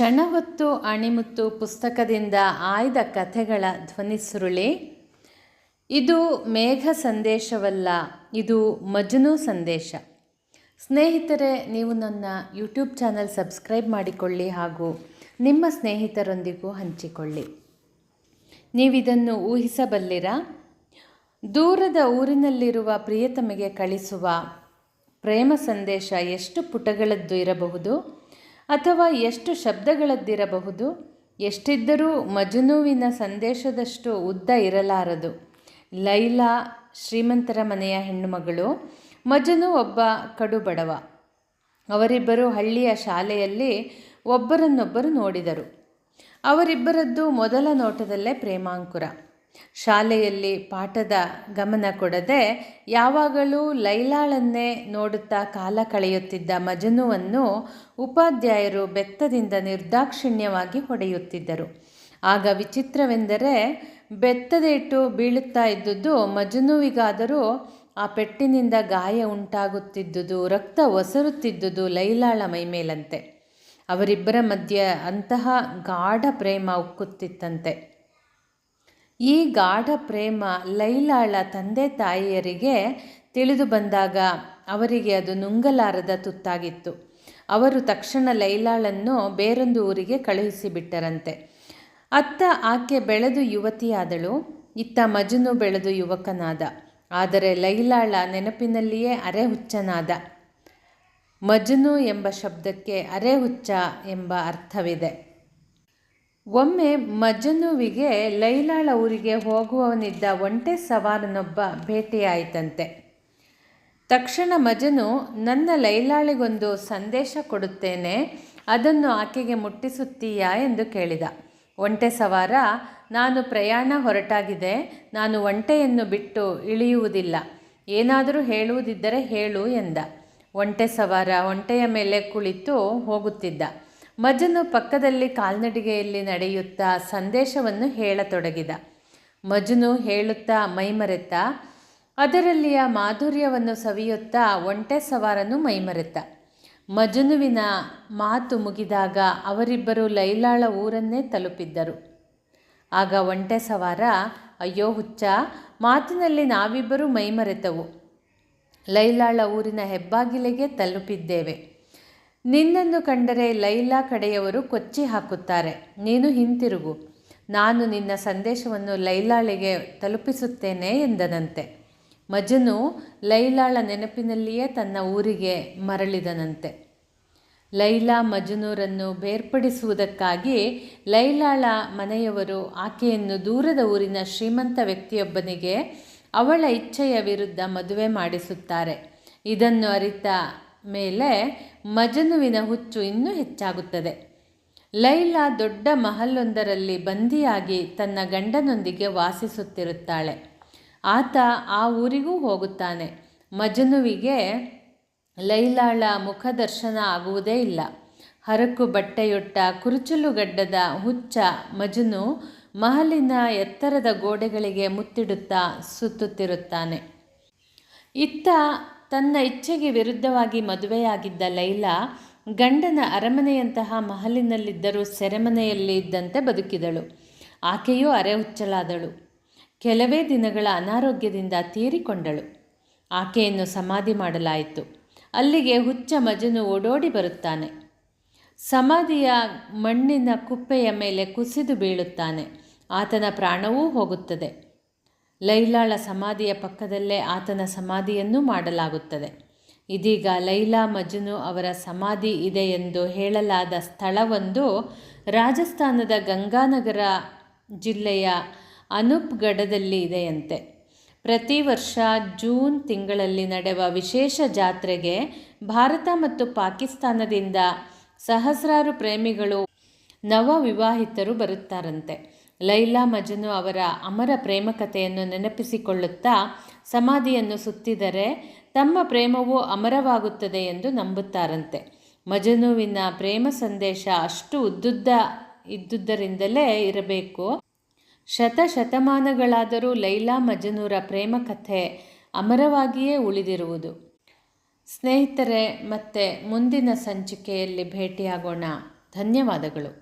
ಕ್ಷಣ ಹೊತ್ತು ಅಣಿಮುತ್ತು ಪುಸ್ತಕದಿಂದ ಆಯ್ದ ಕಥೆಗಳ ಧ್ವನಿಸುರುಳಿ ಇದು ಮೇಘ ಸಂದೇಶವಲ್ಲ, ಇದು ಮಜನು ಸಂದೇಶ. ಸ್ನೇಹಿತರೆ, ನೀವು ನನ್ನ ಯೂಟ್ಯೂಬ್ ಚಾನಲ್ ಸಬ್ಸ್ಕ್ರೈಬ್ ಮಾಡಿಕೊಳ್ಳಿ ಹಾಗೂ ನಿಮ್ಮ ಸ್ನೇಹಿತರೊಂದಿಗೂ ಹಂಚಿಕೊಳ್ಳಿ. ನೀವಿದನ್ನು ಊಹಿಸಬಲ್ಲಿರಾ? ದೂರದ ಊರಿನಲ್ಲಿರುವ ಪ್ರಿಯತಮಗೆ ಕಳಿಸುವ ಪ್ರೇಮ ಸಂದೇಶ ಎಷ್ಟು ಪುಟಗಳದ್ದು ಇರಬಹುದು? ಅಥವಾ ಎಷ್ಟು ಶಬ್ದಗಳದ್ದಿರಬಹುದು? ಎಷ್ಟಿದ್ದರೂ ಮಜುನುವಿನ ಸಂದೇಶದಷ್ಟು ಉದ್ದ ಇರಲಾರದು. ಲೈಲಾ, ಶ್ರೀಮಂತರ ಮನೆಯ ಹೆಣ್ಣುಮಗಳು, ಮಜನು ಒಬ್ಬ ಕಡುಬಡವ. ಅವರಿಬ್ಬರು ಹಳ್ಳಿಯ ಶಾಲೆಯಲ್ಲಿ ಒಬ್ಬರನ್ನೊಬ್ಬರು ನೋಡಿದರು. ಅವರಿಬ್ಬರದ್ದು ಮೊದಲ ನೋಟದಲ್ಲೇ ಪ್ರೇಮಾಂಕುರ. ಶಾಲೆಯಲ್ಲಿ ಪಾಠದ ಗಮನ ಕೊಡದೆ ಯಾವಾಗಲೂ ಲೈಲಾಳನ್ನೇ ನೋಡುತ್ತಾ ಕಾಲ ಕಳೆಯುತ್ತಿದ್ದ ಮಜನುವನ್ನು ಉಪಾಧ್ಯಾಯರು ಬೆತ್ತದಿಂದ ನಿರ್ದಾಕ್ಷಿಣ್ಯವಾಗಿ ಹೊಡೆಯುತ್ತಿದ್ದರು. ಆಗ ವಿಚಿತ್ರವೆಂದರೆ ಬೆತ್ತದೇಟು ಬೀಳುತ್ತಾ ಇದ್ದುದು ಮಜನುವಿಗಾದರೂ ಆ ಪೆಟ್ಟಿನಿಂದ ಗಾಯ ಉಂಟಾಗುತ್ತಿದ್ದುದು, ರಕ್ತ ಒಸರುತ್ತಿದ್ದುದು ಲೈಲಾಳ ಮೈಮೇಲಂತೆ. ಅವರಿಬ್ಬರ ಮಧ್ಯೆ ಅಂತಹ ಗಾಢ ಪ್ರೇಮ ಉಕ್ಕುತ್ತಿತ್ತಂತೆ. ಈ ಗಾಢ ಪ್ರೇಮ ಲೈಲಾಳ ತಂದೆ ತಾಯಿಯರಿಗೆ ತಿಳಿದು ಬಂದಾಗ ಅವರಿಗೆ ಅದು ನುಂಗಲಾರದ ತುತ್ತಾಗಿತ್ತು. ಅವರು ತಕ್ಷಣ ಲೈಲಾಳನ್ನು ಬೇರೊಂದು ಊರಿಗೆ ಕಳುಹಿಸಿಬಿಟ್ಟರಂತೆ. ಅತ್ತ ಆಕೆ ಬೆಳೆದು ಯುವತಿಯಾದಳು, ಇತ್ತ ಮಜನು ಬೆಳೆದು ಯುವಕನಾದ. ಆದರೆ ಲೈಲಾಳ ನೆನಪಿನಲ್ಲಿಯೇ ಅರೆ ಹುಚ್ಚನಾದ ಮಜನು ಎಂಬ ಶಬ್ದಕ್ಕೆ ಅರೆ ಹುಚ್ಚ ಎಂಬ ಅರ್ಥವಿದೆ. ಒಮ್ಮೆ ಮಜನುವಿಗೆ ಲೈಲಾಳ ಊರಿಗೆ ಹೋಗುವವನಿದ್ದ ಒಂಟೆ ಸವಾರನೊಬ್ಬ ಭೇಟಿಯಾಯಿತಂತೆ. ತಕ್ಷಣ ಮಜನು, ನನ್ನ ಲೈಲಾಳಿಗೊಂದು ಸಂದೇಶ ಕೊಡುತ್ತೇನೆ, ಅದನ್ನು ಆಕೆಗೆ ಮುಟ್ಟಿಸುತ್ತೀಯಾ? ಎಂದು ಕೇಳಿದ. ಒಂಟೆ ಸವಾರ, ನಾನು ಪ್ರಯಾಣ ಹೊರಟಾಗಿದೆ, ನಾನು ಒಂಟೆಯನ್ನು ಬಿಟ್ಟು ಇಳಿಯುವುದಿಲ್ಲ, ಏನಾದರೂ ಹೇಳುವುದಿದ್ದರೆ ಹೇಳು ಎಂದ. ಒಂಟೆ ಸವಾರ ಒಂಟೆಯ ಮೇಲೆ ಕುಳಿತು ಹೋಗುತ್ತಿದ್ದ. ಮಜನು ಪಕ್ಕದಲ್ಲಿ ಕಾಲ್ನಡಿಗೆಯಲ್ಲಿ ನಡೆಯುತ್ತಾ ಸಂದೇಶವನ್ನು ಹೇಳತೊಡಗಿದ. ಮಜನು ಹೇಳುತ್ತಾ ಮೈಮರೆತ, ಅದರಲ್ಲಿಯ ಮಾಧುರ್ಯವನ್ನು ಸವಿಯುತ್ತಾ ಒಂಟೆ ಸವಾರನು ಮೈಮರೆತ. ಮಜನುವಿನ ಮಾತು ಮುಗಿದಾಗ ಅವರಿಬ್ಬರು ಲೈಲಾಳ ಊರನ್ನೇ ತಲುಪಿದ್ದರು. ಆಗ ಒಂಟೆ ಸವಾರ, ಅಯ್ಯೋ ಹುಚ್ಚ, ಮಾತಿನಲ್ಲಿ ನಾವಿಬ್ಬರೂ ಮೈಮರೆತವು. ಲೈಲಾಳ ಊರಿನ ಹೆಬ್ಬಾಗಿಲಿಗೆ ತಲುಪಿದ್ದೇವೆ. ನಿನ್ನನ್ನು ಕಂಡರೆ ಲೈಲಾ ಕಡೆಯವರು ಕೊಚ್ಚಿ ಹಾಕುತ್ತಾರೆ. ನೀನು ಹಿಂತಿರುಗು. ನಾನು ನಿನ್ನ ಸಂದೇಶವನ್ನು ಲೈಲಾಳಿಗೆ ತಲುಪಿಸುತ್ತೇನೆ ಎಂದನಂತೆ. ಮಜನು ಲೈಲಾಳ ನೆನಪಿನಲ್ಲಿಯೇ ತನ್ನ ಊರಿಗೆ ಮರಳಿದನಂತೆ. ಲೈಲಾ ಮಜನೂರನ್ನು ಬೇರ್ಪಡಿಸುವುದಕ್ಕಾಗಿ ಲೈಲಾಳ ಮನೆಯವರು ಆಕೆಯನ್ನು ದೂರದ ಊರಿನ ಶ್ರೀಮಂತ ವ್ಯಕ್ತಿಯೊಬ್ಬನಿಗೆ ಅವಳ ಇಚ್ಛೆಯ ವಿರುದ್ಧ ಮದುವೆ ಮಾಡಿಸುತ್ತಾರೆ. ಇದನ್ನು ಅರಿತ ಮೇಲೆ ಮಜನುವಿನ ಹುಚ್ಚು ಇನ್ನೂ ಹೆಚ್ಚಾಗುತ್ತದೆ. ಲೈಲಾ ದೊಡ್ಡ ಮಹಲ್ಲೊಂದರಲ್ಲಿ ಬಂದಿಯಾಗಿ ತನ್ನ ಗಂಡನೊಂದಿಗೆ ವಾಸಿಸುತ್ತಿರುತ್ತಾಳೆ. ಆತ ಆ ಊರಿಗೂ ಹೋಗುತ್ತಾನೆ. ಮಜನುವಿಗೆ ಲೈಲಾಳ ಮುಖದರ್ಶನ ಆಗುವುದೇ ಇಲ್ಲ. ಹರಕು ಬಟ್ಟೆಯೊಟ್ಟ ಕುರುಚಲುಗಡ್ಡದ ಹುಚ್ಚ ಮಜನು ಮಹಲಿನ ಎತ್ತರದ ಗೋಡೆಗಳಿಗೆ ಮುತ್ತಿಡುತ್ತಾ ಸುತ್ತುತ್ತಿರುತ್ತಾನೆ. ಇತ್ತ ತನ್ನ ಇಚ್ಛೆಗೆ ವಿರುದ್ಧವಾಗಿ ಮದುವೆಯಾಗಿದ್ದ ಲೈಲಾ ಗಂಡನ ಅರಮನೆಯಂತಹ ಮಹಲಿನಲ್ಲಿದ್ದರೂ ಸೆರೆಮನೆಯಲ್ಲಿ ಇದ್ದಂತೆ ಬದುಕಿದಳು. ಆಕೆಯೂ ಅರೆ ಹುಚ್ಚಲಾದಳು ಕೆಲವೇ ದಿನಗಳ ಅನಾರೋಗ್ಯದಿಂದ ತೀರಿಕೊಂಡಳು. ಆಕೆಯನ್ನು ಸಮಾಧಿ ಮಾಡಲಾಯಿತು. ಅಲ್ಲಿಗೆ ಹುಚ್ಚ ಮಜನು ಓಡೋಡಿ ಬರುತ್ತಾನೆ. ಸಮಾಧಿಯ ಮಣ್ಣಿನ ಕುಪ್ಪೆಯ ಮೇಲೆ ಕುಸಿದು ಬೀಳುತ್ತಾನೆ. ಆತನ ಪ್ರಾಣವೂ ಹೋಗುತ್ತದೆ. ಲೈಲಾಳ ಸಮಾಧಿಯ ಪಕ್ಕದಲ್ಲೇ ಆತನ ಸಮಾಧಿಯನ್ನು ಮಾಡಲಾಗುತ್ತದೆ. ಇದೀಗ ಲೈಲಾ ಮಜನು ಅವರ ಸಮಾಧಿ ಇದೆ ಎಂದು ಹೇಳಲಾದ ಸ್ಥಳವೊಂದು ರಾಜಸ್ಥಾನದ ಗಂಗಾನಗರ ಜಿಲ್ಲೆಯ ಅನೂಪ್ಗಢದಲ್ಲಿ ಇದೆಯಂತೆ. ಪ್ರತಿ ವರ್ಷ ಜೂನ್ ತಿಂಗಳಲ್ಲಿ ನಡೆವ ವಿಶೇಷ ಜಾತ್ರೆಗೆ ಭಾರತ ಮತ್ತು ಪಾಕಿಸ್ತಾನದಿಂದ ಸಹಸ್ರಾರು ಪ್ರೇಮಿಗಳು ನವ ವಿವಾಹಿತರು ಬರುತ್ತಾರಂತೆ. ಲೈಲಾ ಮಜನು ಅವರ ಅಮರ ಪ್ರೇಮ ಕಥೆಯನ್ನು ನೆನಪಿಸಿಕೊಳ್ಳುತ್ತಾ ಸಮಾಧಿಯನ್ನು ಸುತ್ತಿದರೆ ತಮ್ಮ ಪ್ರೇಮವು ಅಮರವಾಗುತ್ತದೆ ಎಂದು ನಂಬುತ್ತಾರಂತೆ. ಮಜನುವಿನ ಪ್ರೇಮ ಸಂದೇಶ ಅಷ್ಟು ಉದ್ದುದ್ದ ಇದ್ದುದರಿಂದಲೇ ಇರಬೇಕು. ಶತಶತಮಾನಗಳಾದರೂ ಲೈಲಾ ಮಜನೂರ ಪ್ರೇಮ ಕಥೆ ಅಮರವಾಗಿಯೇ ಉಳಿದಿರುವುದು. ಸ್ನೇಹಿತರೆ, ಮತ್ತೆ ಮುಂದಿನ ಸಂಚಿಕೆಯಲ್ಲಿ ಭೇಟಿಯಾಗೋಣ. ಧನ್ಯವಾದಗಳು.